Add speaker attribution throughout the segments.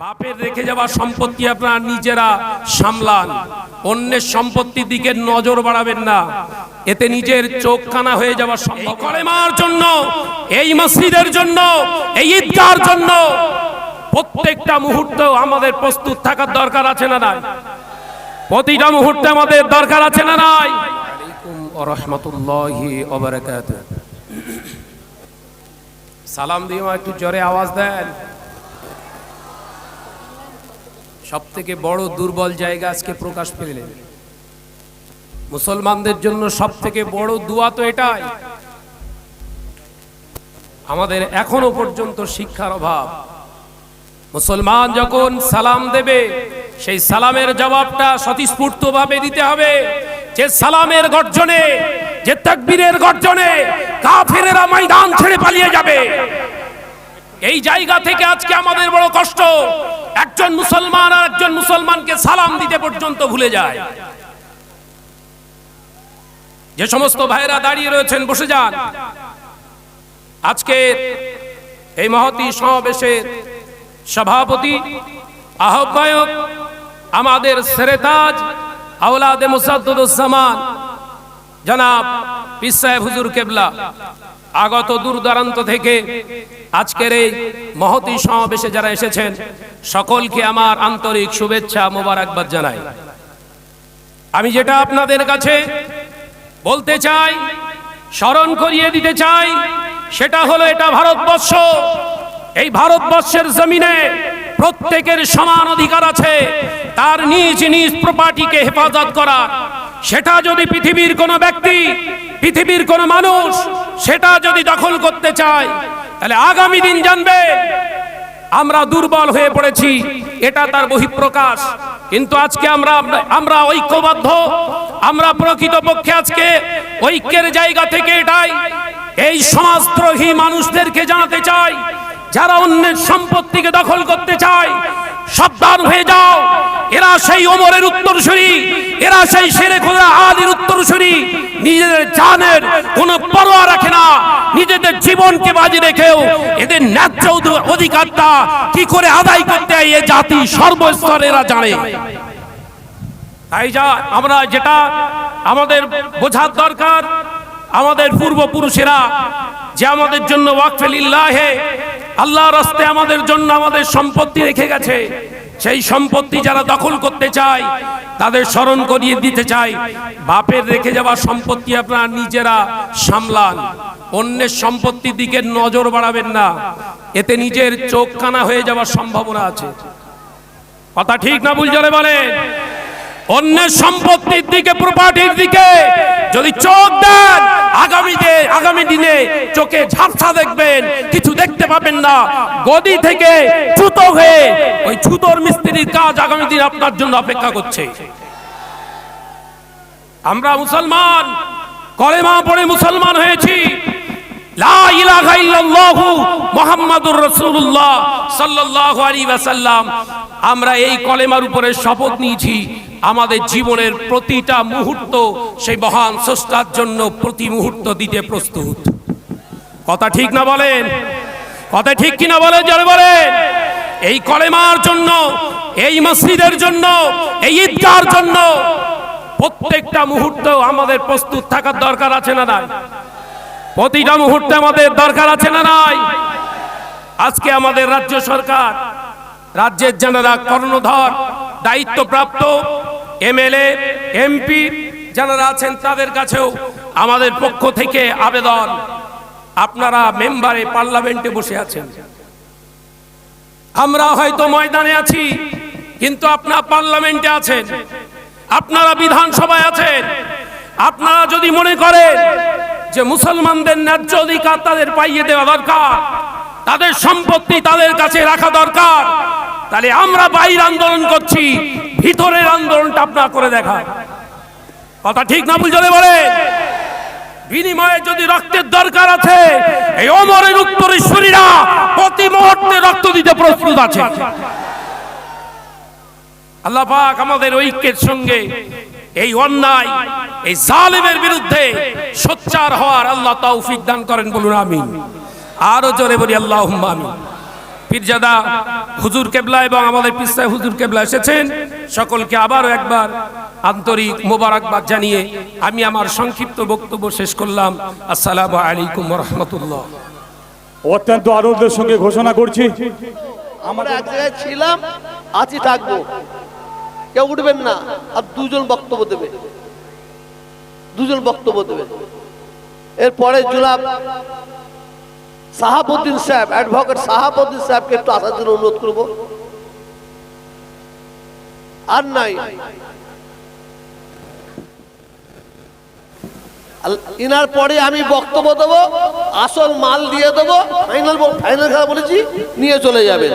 Speaker 1: বাপের রেখে যাওয়া সম্পত্তি আপনারা নিজেরা সামলান। অন্যের সম্পত্তির দিকে নজর বাড়াবেন না। এতে নিজের চোখ কানা হয়ে যাওয়া সম্ভব কলেমার জন্য, এই মসজিদের জন্য, এই ঈদগার জন্য প্রত্যেকটা মুহূর্ত আমাদের প্রস্তুত থাকার দরকার আছে না নাই? প্রতিটা মুহূর্তে আমাদের দরকার আছে না নাই? রহমতুল্লাহি সালাম দিয়ে একটু জোরে আওয়াজ দেন। সব থেকে বড় দুর্বল জায়গা আজকে প্রকাশ পেলেন মুসলমানদের জন্য সব থেকে বড় দুয়া তো এটাই। আমাদের এখনও পর্যন্ত শিক্ষার অভাব। মুসলমান যখন সালাম দেবে, সেই সালামের জবাবটা স্বতঃস্ফূর্ত ভাবে দিতে হবে। যে সালামের গর্জনে, যে তাকবীরের গর্জনে কাফেরেরা ময়দান ছেড়ে পালিয়ে যাবে। এই জায়গা থেকে আজকে আমাদের বড় কষ্ট। একজন মুসলমান আর একজন মুসলমানকে সালাম দিতে পর্যন্ত ভুলে যায়। যে সমস্ত ভাইরা দাঁড়িয়ে রয়েছেন, বসে যান। আজকে এই মহতি সমাবেশের সভাপতি, আহ্বায়ক, আমাদের সেরেতাজ, আওলাদে মুসাদ্দুজ্জামান জনাব পিসায় হুজুর কেবলা, আগত দূর দূরান্ত থেকে আজকের এই মহতি সমাবেশে যারা এসেছেন, সকলকে আমার আন্তরিক শুভেচ্ছা মোবারকবাদ জানাই। আমি যেটা আপনাদের কাছে বলতে চাই, স্মরণ করিয়ে দিতে চাই, সেটা হলো এটা ভারতবর্ষ। এই ভারতবর্ষের জমিনে প্রত্যেকের সমান অধিকার আছে, তার নিজ নিজ প্রপার্টিকে হেফাজত করা সেটা যদি পৃথিবীর কোনো ব্যক্তি, পৃথিবীর কোনো মানুষ সেটা যদি দখল করতে চায়, তাহলে আগামী দিন জানবে, আমরা দুর্বল হয়ে পড়েছি, এটা তার বহিঃপ্রকাশ। কিন্তু আজকে আমরা আমরা ঐক্যবদ্ধ, আমরা প্রকৃতপক্ষে আজকে ঐক্যের জায়গা থেকে এটাই, এই সমাজদ্রোহী মানুষদেরকে জানাতে চাই, যারা অন্যের সম্পত্তিকে দখল করতে চায়, সাবধান সেই ওমরের উত্তরসূরি, এরা সেই শেরে খোদা আলীর উত্তরসূরি। নিজেদের জানের কোনো পরোয়া রাখে না, নিজেদের জীবনকে বাজি রেখেও এদের ন্যায্য অধিকারটা কি করে আদায় করতে হয় এ জাতি সর্বস্তরেরা জানে। তাই যা আমরা যেটা আমাদের বোঝার দরকার, আমাদের পূর্বপুরুষেরা যে আমাদের জন্য ওয়াকফেলিল্লাহে আল্লাহর রাস্তে আমাদের জন্য আমাদের সম্পত্তি রেখে গেছে। সেই সম্পত্তি যারা দখল করতে চায়, তাদের স্মরণ করিয়ে দিতে চাই বাপের রেখে যাওয়া সম্পত্তি আপনারা নিজেরা সামলান। অন্যের সম্পত্তির দিকে নজর বাড়াবেন না। এতে নিজের চোখ কানা হয়ে যাওয়ার সম্ভাবনা আছে। কথা ঠিক না বুঝলে বলেন। অন্যের সম্পত্তির দিকে প্রপার্টির দিকে যদি চোখ দেন, আগামীতে, আগামী দিনে চোখে ঝাপসা দেখবেন, কিছু দেখতে পাবেন না। গদি থেকে ছুতো হয়ে ওই ছুতোর মিস্ত্রির কাজ আগামী দিন আপনার জন্য অপেক্ষা করছে। আমরা মুসলমান, কলেমা পড়ে মুসলমান হয়েছি। আমরা এই কলেমার উপরে শপথ নিয়েছি, আমাদের জীবনের প্রতিটা মুহূর্ত সেই মহান স্রষ্টার জন্য প্রতি মুহূর্ত দিতে প্রস্তুত। কথা ঠিক না বলেন? কথা ঠিক কিনা বলেন যারা বলেন? এই কলেমার জন্য, এই মসজিদের জন্য, এই ঈদগার জন্য প্রত্যেকটা মুহূর্ত আমাদের প্রস্তুত থাকার দরকার আছে না নাই? প্রতিটা মুহূর্তে আমাদের দরকার আছে না নাই? আজকে আমাদের রাজ্য সরকার, রাজ্যের যারা কর্ণধর, দায়িত্বপ্রাপ্ত এমএলএ, এমপি যারা আছেন তাদের কাছেও আমাদের পক্ষ থেকে আবেদন। আপনারা মেম্বারে পার্লামেন্টে বসে আছেন। আমরা হয়তো ময়দানে আছি, কিন্তু আপনার পার্লামেন্টে আছেন। আপনারা বিধানসভায় আছেন। আপনারা যদি মনে করেন যে মুসলমানদের ন্যায্য অধিকার তাদের পাইয়ে দেওয়া দরকার, তাদের সম্পত্তি তাদের কাছে রাখা দরকার। তাহলে আমরা বাইরে আন্দোলন করছি, ভিতরের আন্দোলনটা আপনার করে দেখা কথা ঠিক না বুঝলে বলে বিনিময়ে যদি রক্তের দরকার আছে, এই অমরের উত্তরেশ্বরীরা প্রতি মুহূর্তে রক্ত দিতে প্রস্তুত আছে। আল্লাহ পাক আমাদের ঐক্যের সঙ্গে এই অন্যায় এই জালেমের বিরুদ্ধে সোচ্চার হওয়ার আল্লাহ তৌফিক দান করেন বলুন আমিন। আরও জোরে বলি আল্লাহ আমিন। পীরজাদা হুজুর কেবলা এবং আমাদের পিস্তায় হুজুর কেবলা এসেছেন। সকলকে আবারও একবার আন্তরিক মোবারকবাদ জানিয়ে আমি আমার সংক্ষিপ্ত বক্তব্য শেষ করলাম। আসসালামু আলাইকুম রহমতুল্লাহ
Speaker 2: অত্যন্ত আনন্দের সঙ্গে ঘোষণা করছি।
Speaker 3: আমরা এক জায়গায় ছিলাম আছি থাকব। কেউ উঠবেন না, আর দুজন বক্তব্য দেবে। দুজন বক্তব্য দেবে। এরপরে জুলাব সাহাবুদ্দিন সাহেব অ্যাডভোকেট সাহাবুদ্দিন সাহেবকে একটু আসার জন্য অনুরোধ করব। আর নাই। ইনার পরে আমি বক্তব্য দেবো, আসল মাল দিয়ে দেবো ফাইনাল ফাইনাল খেলা বলেছি, নিয়ে চলে যাবেন।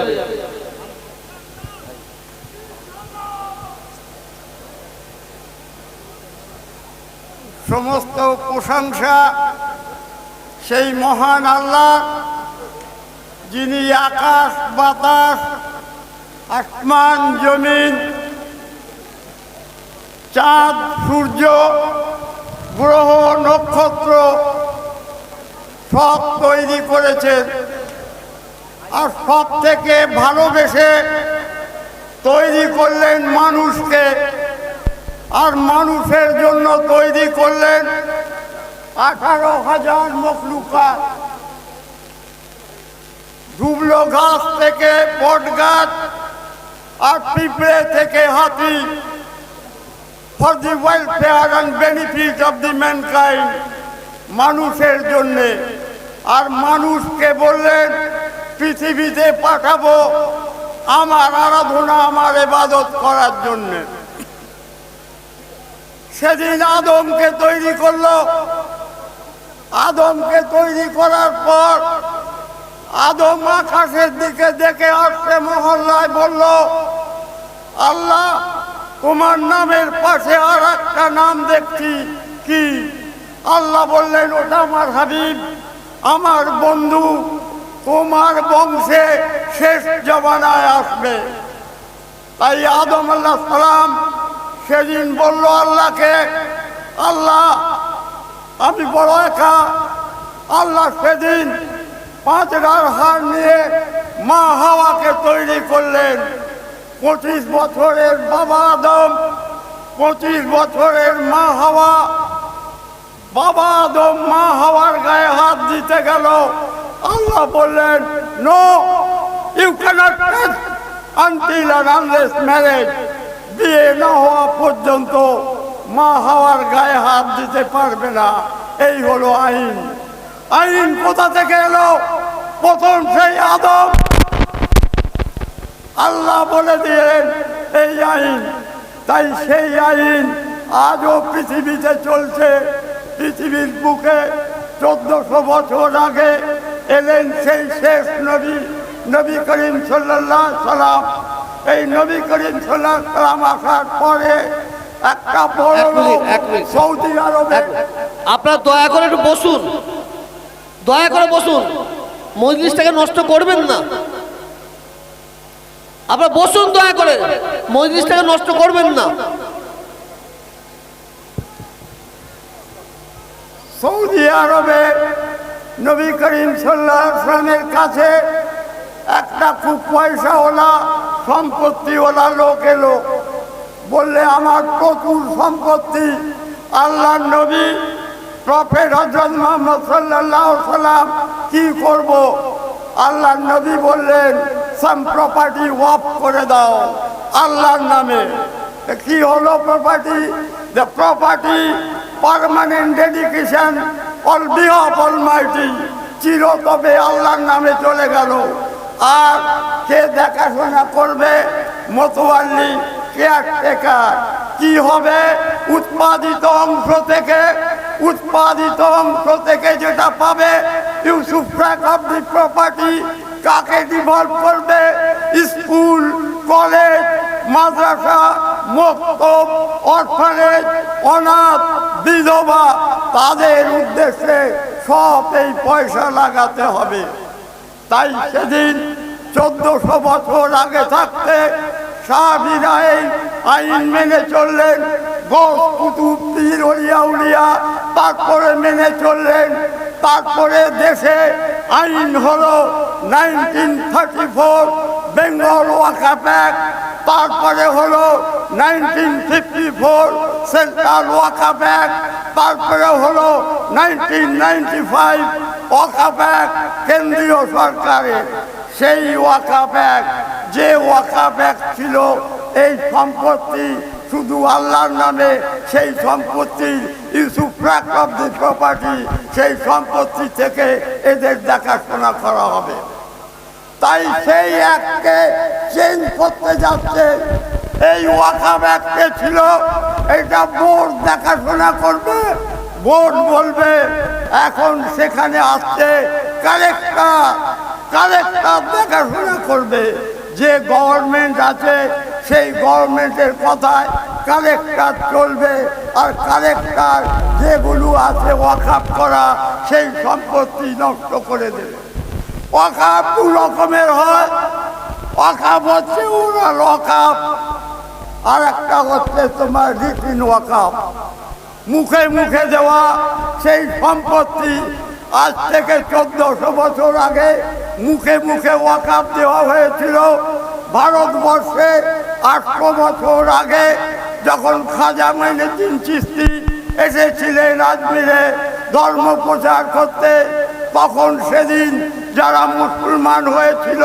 Speaker 4: সমস্ত প্রশংসা সেই মহান আল্লাহ, যিনি আকাশ, বাতাস, আসমান, জমিন, চাঁদ, সূর্য, গ্রহ, নক্ষত্র সব তৈরি করেছেন। আর সব থেকে ভালোবেসে তৈরি করলেন মানুষকে আর মানুষের জন্য তৈরি করলেন আঠারো হাজার মখলুকা। ধুবলো গাছ থেকে বট গাছ আর পিঁপড়ে থেকে হাতি। For the welfare and benefit of the mankind মানুষের জন্যে। আর মানুষকে বললেন, পৃথিবীতে পাঠাবো আমার আরাধনা, আমার এবাদত করার জন্যে। সেদিন আদমকে তৈরি করল। আদমকে তৈরি করার পর আদম আকাশের দিকে দেখে আসছে মহল্লায় বলল, আল্লাহ, তোমার নামের পাশে আর একটা নাম দেখছি। কি? আল্লাহ বললেন, ওটা আমার হাবিব, আমার বন্ধু। তোমার বংশে শেষ জমানায় আসবে। তাই আদম আল্লাহ সালাম সেদিন বলল আল্লাহকে, আল্লাহ, আমি বড় একা। আল্লাহ সেদিন পাঁচটার হার নিয়ে মা হাওয়াকে তৈরি করলেন। পঁচিশ বছরের বাবা আদম, পঁচিশ বছরের মা হাওয়া। বাবা আদম মা হাওয়ার গায়ে হাত দিতে গেল। আল্লাহ বললেন নো ইউ ক্যানট আনটিল আর আনলেস ম্যারেজ বিয়ে না হওয়া পর্যন্ত মা হাওয়ার গায়ে হাত দিতে পারবে না। এই হলো আইন। আইন কোথা থেকে এলো? প্রথম সেই আদম আল্লাহ বলে দিলেন এই আইন। তাই সেই আইন আজও পৃথিবীতে চলছে। পৃথিবীর বুকে চোদ্দশো বছর আগে এলেন সেই শেষ নবী নবী করিম সাল্লাহ সালাম এই নবী করিম সাল্লাহ সালাম আসার পরে একটা বড়। সৌদি আরবে
Speaker 3: আপনারা দয়া করে একটু বসুন। দয়া করে বসুন। মজলিসটাকে নষ্ট করবেন না। আপনারা বসুন দয়া করে। মজলিসটাকে নষ্ট করবেন না।
Speaker 4: সৌদি আরবে নবী করিম সাল্লামের কাছে একটা খুব পয়সাওয়ালা সম্পত্তিওয়ালা লোক এলো। বললে, আমার প্রচুর সম্পত্তি। আল্লাহ নবী, প্রফেট হজরত মোহাম্মদ সাল্লাহ সাল্লাম কি করব? আল্লাহ নবী বললেন সাম প্রপার্টি ওয়াফ করে দাও আল্লাহর নামে। কি হলো property the property permanent dedication all behalf almighty চির তবে আল্লাহর নামে চলে গেল। আর কে দেখাশোনা করবে মতোয়াল্লি কেয়ারটেকার কি হবে? উৎপাদিত অংশ থেকে, উৎপাদিত অংশ থেকে যেটা পাবে, ইউসুফ অফ প্রপার্টি কাকে ডিভলভ করবে? স্কুল, কলেজ, মাদ্রাসা, মক্তব, অরফানেজ, অনাথ, বিধবা, তাদের উদ্দেশ্যে সব এই পয়সা লাগাতে হবে। তাই সেদিন চোদ্দশো বছর আগে থাকতে আইন মেনে চললেন তারপরে মেনে চললেন। তারপরে দেশে আইন হলো নাইনটিন থার্টি ফোর বেঙ্গল ওয়াকাপ অ্যাক্ট তারপরে হলো নাইনটিন ফিফটি ফোর সেন্ট্রাল ওয়াকাপ অ্যাক্ট তারপরে হলো নাইনটিন নাইনটি ফাইভ ওয়াকাপ অ্যাক্ট কেন্দ্রীয় সরকারের। সেই ওয়াকাপ অ্যাক্ট যে ওয়াকাপ অ্যাক্ট ছিল, এই সম্পত্তি শুধু আল্লাহর নামে, সেই সম্পত্তির ইউসুফ অফ দি প্রপার্টি সেই সম্পত্তি থেকে এদের দেখাশোনা করা হবে। তাই সেই এককে চেঞ্জ করতে যাচ্ছে। এই ওয়াকাব এককে ছিল এটা বোর্ড দেখাশোনা করবে, বোর্ড বলবে, এখন সেখানে আসছে কালেক্টর কালেক্টর দেখাশোনা করবে। যে গভর্নমেন্ট আছে, সেই গভর্নমেন্টের কথায় কালেক্টর চলবে, আর কালেক্টর যেগুলো আছে ওয়াকাপ করা, সেই সম্পত্তি নষ্ট করে দেবে। ওয়াকাপ দু রকমের হয়। ওয়াকাপ হচ্ছে ওরাল ওয়াকাপ আর একটা হচ্ছে তোমার রিটিন ওয়াকাপ মুখে মুখে দেওয়া সেই সম্পত্তি আজ থেকে চোদ্দশো বছর আগে মুখে মুখে ওয়াকাপ দেওয়া হয়েছিল। ভারতবর্ষে আটশো বছর আগে যখন খাজা মাইনুদ্দিন চিস্তি এসেছিলেন আজমিরে ধর্ম প্রচার করতে, তখন সেদিন যারা মুসলমান হয়েছিল,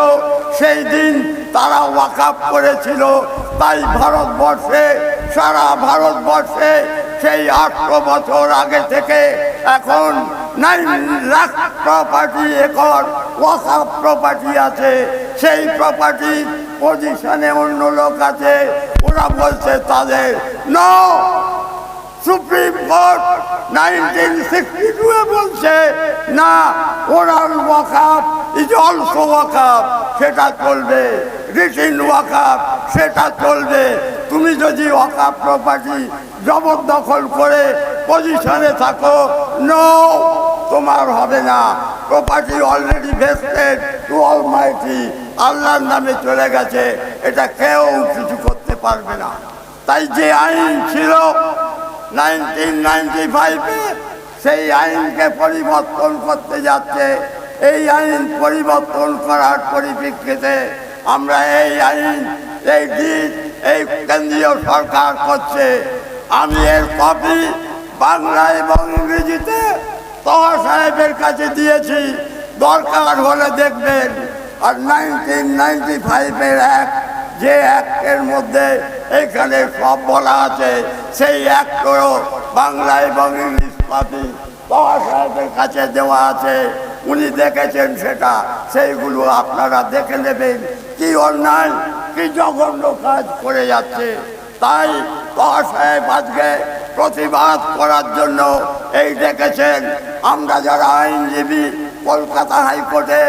Speaker 4: সেই দিন তারা ওয়াকাপ করেছিল। তাই ভারতবর্ষে, সারা ভারতবর্ষে সেই আটশো বছর আগে থেকে এখন নাইন লাখ প্রপার্টি একর ওয়াকাপ প্রপার্টি আছে। সেই প্রপার্টি পজিশনে অন্য লোক আছে, ওরা বলছে তাদের ন সুপ্রিম কোর্ট নাইনটিন সিক্সটি টুয়ে বলছে, না, ওরাল ওয়াকাপ ইজ অলসো ওয়াকাপ সেটা চলবে। রিটিন ওয়াকাপ সেটা চলবে। তুমি যদি ওয়াকাপ প্রপার্টি জবরদখল করে পজিশনে থাকো নো তোমার হবে না। Property already vested to almighty আল্লাহর নামে চলে গেছে। এটা কেউ কিছু করতে পারবে না। তাই যে আইন ছিল নাইনটিন নাইনটি সেই আইনকে পরিবর্তন করতে যাচ্ছে। এই আইন পরিবর্তন করার পরিপ্রেক্ষিতে আমরা এই আইন, এই দিন এই কেন্দ্রীয় সরকার করছে। আমি এর কপি বাংলা এবং ইংরেজিতে তহা সাহেবের কাছে দিয়েছি। দরকার হলে দেখবেন। আর নাইনটিন নাইনটি ফাইভের এক, যে অ্যাক্টের মধ্যে এখানে সব বলা আছে। সেই অ্যাক্টও বাংলা এবং ইংলিশ কপি বাবা সাহেবের কাছে দেওয়া আছে। উনি দেখেছেন সেটা। সেইগুলো আপনারা দেখে নেবেন। কি অন্যায়, কি জঘন্য কাজ করে যাচ্ছে। তাই বাবা সাহেব আজকে প্রতিবাদ করার জন্য এই দেখেছেন আমরা যারা আইনজীবী, কলকাতা হাইকোর্টে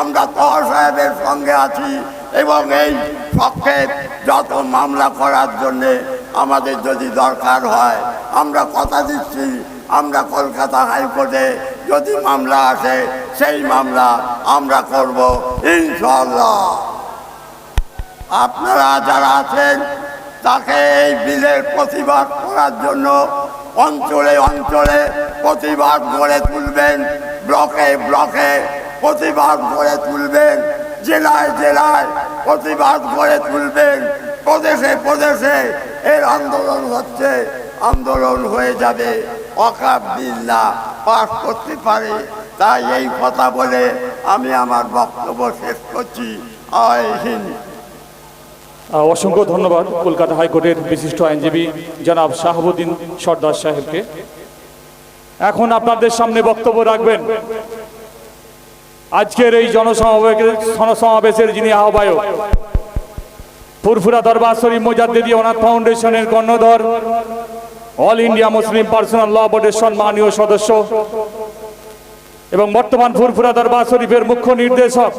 Speaker 4: আমরা তহ সাহেবের সঙ্গে আছি। এবং এই পক্ষে যত মামলা করার জন্যে আমাদের যদি দরকার হয়, আমরা কথা দিচ্ছি, আমরা কলকাতা হাইকোর্টে যদি মামলা আসে, সেই মামলা আমরা করব ইনশাল্লাহ আপনারা যারা আছেন, তাকে এই বিলের প্রতিবাদ করার জন্য অঞ্চলে অঞ্চলে প্রতিবাদ গড়ে তুলবেন, ব্লকে ব্লকে প্রতিবাদ গড়ে তুলবেন, জেলায় জেলায় প্রতিবাদ করে তুলবেন। প্রদেশে প্রদেশে এর আন্দোলন হচ্ছে, আন্দোলন হয়ে যাবে। অকাপ বিল না পাশ করতে পারে। তাই এই কথা বলে আমি আমার বক্তব্য শেষ করছি।
Speaker 2: অসংখ্য ধন্যবাদ কলকাতা হাইকোর্টের বিশিষ্ট আইনজীবী জনাব শাহাবুদ্দিন সর্দার সাহেবকে। এখন আপনাদের সামনে বক্তব্য রাখবেন আজকের এই জনসমাবেশের জনসমাবেশের যিনি আহ্বায়ক, ফুরফুরা দরবার শরীফ মোজাদ্দিদি অনাথ ফাউন্ডেশনের কর্ণধর, all India Muslim personal law বোর্ডের সম্মানীয় সদস্য এবং বর্তমান ফুরফুরা দরবার শরীফের মুখ্য নির্দেশক